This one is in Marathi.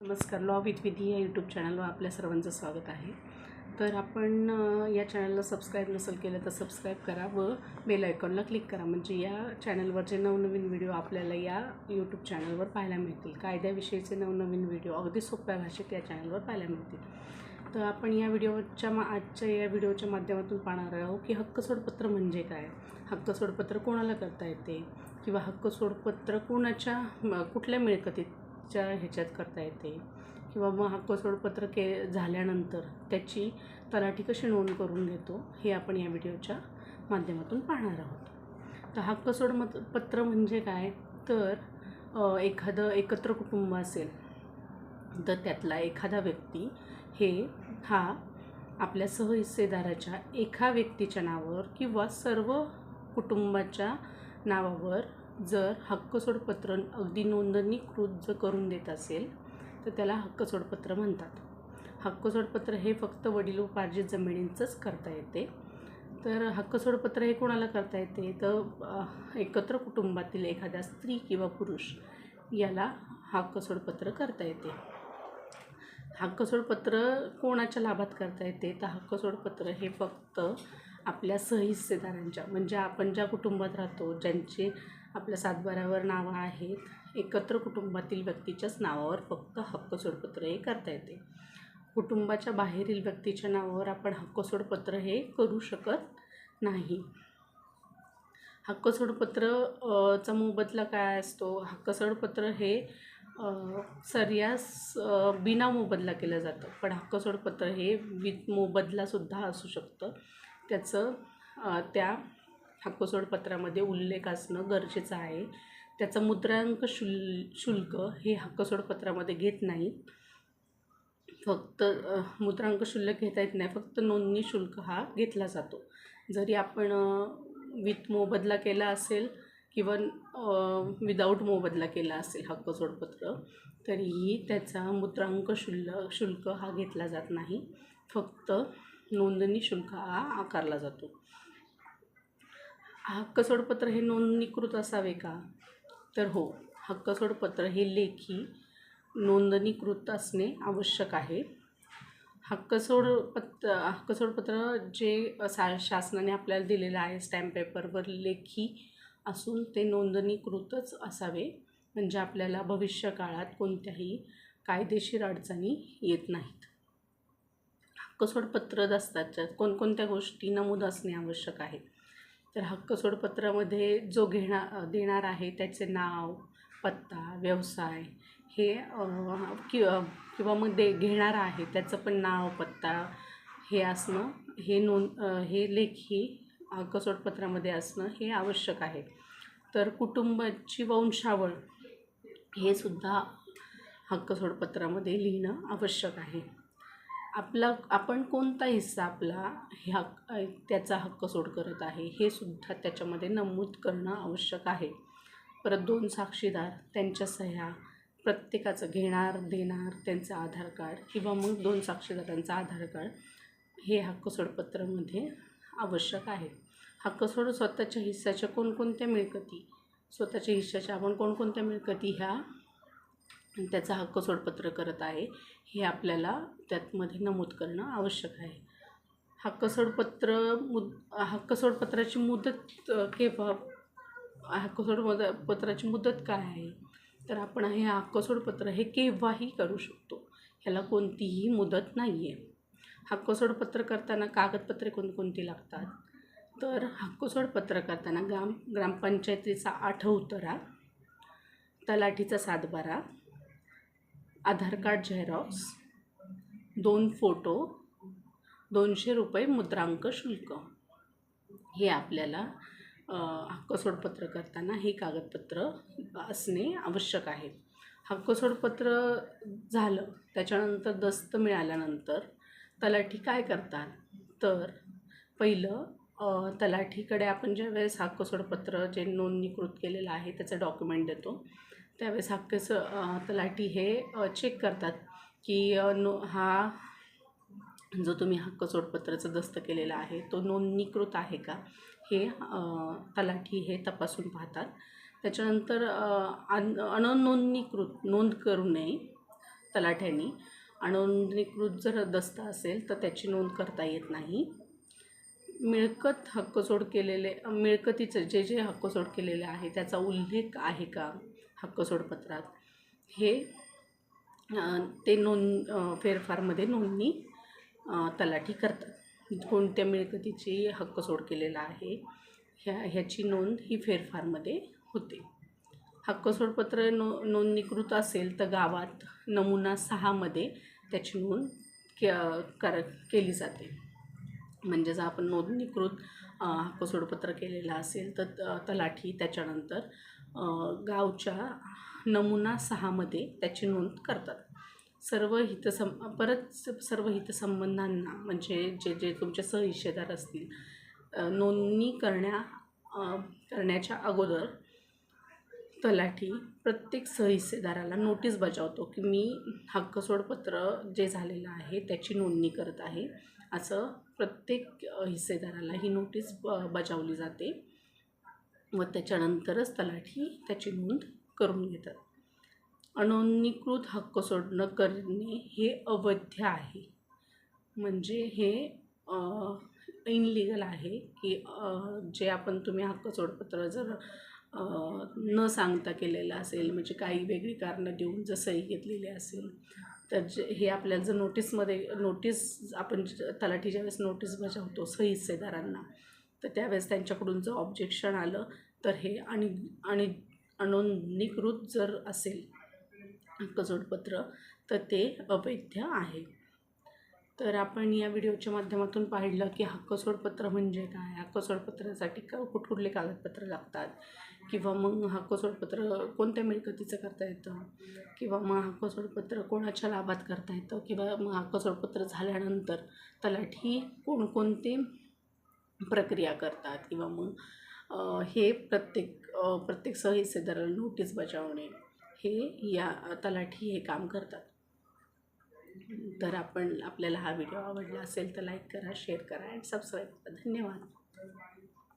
नमस्कार लॉ विथ विधी या यूट्यूब चॅनलवर आपल्या सर्वांचं स्वागत आहे. तर आपण या चॅनलला सबस्क्राईब नसेल केलं तर सबस्क्राईब करा व बेल आयकॉनला क्लिक करा. म्हणजे या चॅनलवरचे नवनवीन व्हिडिओ आपल्याला या यूट्यूब चॅनलवर पाहायला मिळतील कायद्याविषयीचे नवनवीन व्हिडिओ अगदी सोप्या भाषेत या चॅनलवर पाहायला मिळतील. तर आपण या व्हिडिओच्या मा आजच्या या व्हिडिओच्या माध्यमातून पाहणार आहोत की हक्क सोडपत्र म्हणजे काय? हक्क सोडपत्र कोणाला करता येते? किंवा हक्क सोडपत्र कोणाच्या कुठल्या मिळकतीत मिळकतीच्या ह्याच्यात करता येते. किंवा मग हक्क सोडपत्र के झाल्यानंतर त्याची तलाठी कशी नोंद करून घेतो हे आपण या व्हिडिओच्या माध्यमातून पाहणार आहोत. तर हक्क सोड मत पत्र म्हणजे काय? तर एखादं एकत्र कुटुंब असेल तर त्यातला एखादा व्यक्ती हे हा आपल्या सहहिस्सेदाराच्या एका व्यक्तीच्या नावावर किंवा सर्व कुटुंबाच्या नावावर जर हक्क सोडपत्र अगदी नोंदणीकृत जर करून देत असेल तर त्याला हक्क सोडपत्र म्हणतात. हक्क सोडपत्र हे फक्त वडिलोपार्जित जमिनींचंच करता येते. तर हक्क सोडपत्र हे कोणाला करता येते? तर एकत्र कुटुंबातील एखाद्या स्त्री किंवा पुरुष याला हक्क सोडपत्र करता येते. हक्क सोडपत्र कोणाच्या लाभात करता येते? तर हक्क सोडपत्र हे फक्त आपल्या सहहिस्सेदारांच्या म्हणजे आपण ज्या कुटुंबात राहतो ज्यांचे आपल्या सातबाऱ्यावर नावं आहेत एकत्र कुटुंबातील व्यक्तीच्याच नावावर फक्त हक्क सोडपत्र हे करता येते. कुटुंबाच्या बाहेरील व्यक्तीच्या नावावर आपण हक्क सोडपत्र हे करू शकत नाही. हक्क सोडपत्र चा मोबदला काय असतो? हक्क सोडपत्र हे सर्यास बिना मोबदला केलं जातं. पण हक्क सोडपत्र हे विथ मोबदलासुद्धा असू शकतं. त्याचं त्या हक्क पत्रामध्ये उल्लेख असणं गरजेचं आहे. त्याचं मुद्रांक शुल शुल्क हे हक्कसोडपत्रामध्ये घेत नाही. फक्त मुद्रांक शुल्क घेता येत नाही फक्त नोंदणी शुल्क हा घेतला जातो. जरी आपण विथ मोबदला केला असेल किंवा विदाऊट मोबदला केला असेल हक्क सोडपत्र तरीही त्याचा मुद्रांक शुल्क शुल्क हा घेतला जात नाही. फक्त नोंदणी शुल्क हा आकारला जातो. हक्क सोडपत्र हे नोंदणीकृत असावे का? तर हो हक्क सोडपत्र हे लेखी नोंदणीकृत असणे आवश्यक आहे. हक्क सोडपत्र हक्क सोडपत्र जे सा शासनाने आपल्याला दिलेलं आहे स्टॅम्प पेपरवर लेखी असून ते नोंदणीकृतच असावे. म्हणजे आपल्याला भविष्य काळात कोणत्याही कायदेशीर अडचणी येत नाहीत. हक्कसोडपत्र असतात दस्ताच्या कोणकोणत्या गोष्टी नमूद असणे आवश्यक आहे. तर हक्कसोडपत्रामध्ये जो घेणार देणार आहे त्याचे नाव पत्ता व्यवसाय हे कि किंवा मग दे घेणार आहे त्याचं पण नाव पत्ता हे असणं हे नोंद हे लेखी कसोडपत्रामध्ये असणं हे आवश्यक आहे. तर कुटुंबाची वंशावळ हे सुद्धा हक्कसोडपत्रामध्ये लिहिणं आवश्यक आहे. आपला आपण कोणता हिस्सा आपला हे हक्क त्याचा हक्क सोड करत आहे हे सुद्धा त्याच्यामध्ये नमूद करणं आवश्यक आहे. परत दोन साक्षीदार त्यांच्या सह्या प्रत्येकाचं घेणार देणार त्यांचं आधार कार्ड किंवा मग दोन साक्षीदारांचं आधार कार्ड हे हक्क सोडपत्रामध्ये आवश्यक आहे. हक्क सोड स्वतःच्या हिस्साच्या कोणकोणत्या मिळकती स्वतःच्या हिश्श्याच्या आपण कोणकोणत्या मिळकती ह्या त्याचा हक्क सोडपत्र करत आहे हे आपल्याला त्यातमध्ये नमूद करणं आवश्यक आहे. हक्क सोडपत्र मुद हक्क सोडपत्राची मुदत केव्हा हक्क सोड पत्राची मुदत काय आहे? तर आपण हे हक्क सोडपत्र हे केव्हाही करू शकतो ह्याला कोणतीही मुदत नाही आहे हक्क सोडपत्र करताना कागदपत्रे कोणकोणती लागतात? तर हक्क सोडपत्र करताना ग्राम ग्रामपंचायतीचा आठवतरा तलाठीचा सातबारा आधार कार्ड झेरॉक्स दोन फोटो दोनशे रुपये मुद्रांक शुल्क. हे आपल्याला हक्कसोडपत्र करताना हे कागदपत्र असणे आवश्यक आहे. हक्कसोडपत्र झालं त्याच्यानंतर दस्त मिळाल्यानंतर तलाठी काय करतात? तर पहिलं तलाठीकडे आपण ज्यावेळेस हक्क सोडपत्र जे नोंदणीकृत केलेलं आहे त्याचं डॉक्युमेंट देतो. त्यावेळेस हक्क तलाठी हे चेक करतात की नो हा जो तुम्ही हक्क सोडपत्राचं दस्त केलेला आहे तो नोंदणीकृत आहे का? हे तलाठी हे तपासून पाहतात. त्याच्यानंतर अन अननोंदणीकृत नोंद करू नये तलाठ्यांनी. अनोंदणीकृत जर दस्ता असेल तर त्याची नोंद करता येत नाही. मिळकत हक्कसोड केलेले मिळकतीचं जे जे हक्कसोड केलेले आहे त्याचा उल्लेख आहे का? हक्कसोडपत्रात. हे ते नोंद फेरफारमध्ये नोंदणी तलाठी करतात. कोणत्या मिळकतीची हक्कसोड केलेला आहे ह्या ह्याची नोंद ही फेरफारमध्ये होते. हक्कसोडपत्र नो नोंदणीकृत असेल तर गावात नमुना सहामध्ये त्याची नोंद के कर केली जाते. म्हणजे जर आपण नोंदणीकृत हक्कसोडपत्र केलेलं असेल तर तलाठी त्याच्यानंतर गावच्या नमुना सहामध्ये त्याची नोंद करतात. सर्व हितसं परत स- सर्व हितसंबंधांना म्हणजे जे जे तुमचे सहहिशेदार असतील नोंदणी करण्या करण्याच्या अगोदर तलाठी प्रत्येक सहहिस्सेदाराला नोटीस बजावतो की मी हक्कसोडपत्र जे झालेलं आहे त्याची नोंदणी करत आहे. असं प्रत्येक हिस्सेदाराला ही नोटीस ब बजावली जाते. व त्याच्यानंतरच तलाठी त्याची नोंद करून घेतात. अनोंदणीकृत हक्कसोड न करणे हे अवैध आहे. म्हणजे हे इनलिगल आहे की जे आपण तुम्ही हक्कसोडपत्र जर न सांगता केलेलं असेल म्हणजे काही वेगळी कारणं देऊन जर सही घेतलेली असेल तर जे हे आपल्याला जर नोटीसमध्ये नोटीस आपण ज- तलाठी ज्यावेळेस नोटीस बजावतो सही हिस्सेदारांना तर त्यावेळेस त्यांच्याकडून जर ऑब्जेक्शन आलं तर हे आणि आणि अनोंदणीकृत जर असेल हक्कजोडपत्र तर ते अवैध आहे. तर आपण या व्हिडिओच्या माध्यमातून पाहिलं की हक्कसोडपत्र म्हणजे काय? हक्कसोडपत्रासाठी का कुठकुठले कागदपत्र लागतात? किंवा मग हक्कसोडपत्र कोणत्या मिळकतीचं करता येतं? किंवा मग हक्कसोडपत्र कोणाच्या लाभात करता येतं? किंवा मग हक्कसोडपत्र झाल्यानंतर तलाठी कोणकोणते प्रक्रिया करतात किंवा मग हे प्रत्येक प्रत्येक सहिस्सेदाराला नोटीस बजावणे हे या तलाठी हे काम करतात. तर आपण आपल्याला हा व्हिडिओ आवडला असेल तर लाईक करा शेअर करा अँड सबस्क्राईब करा. धन्यवाद.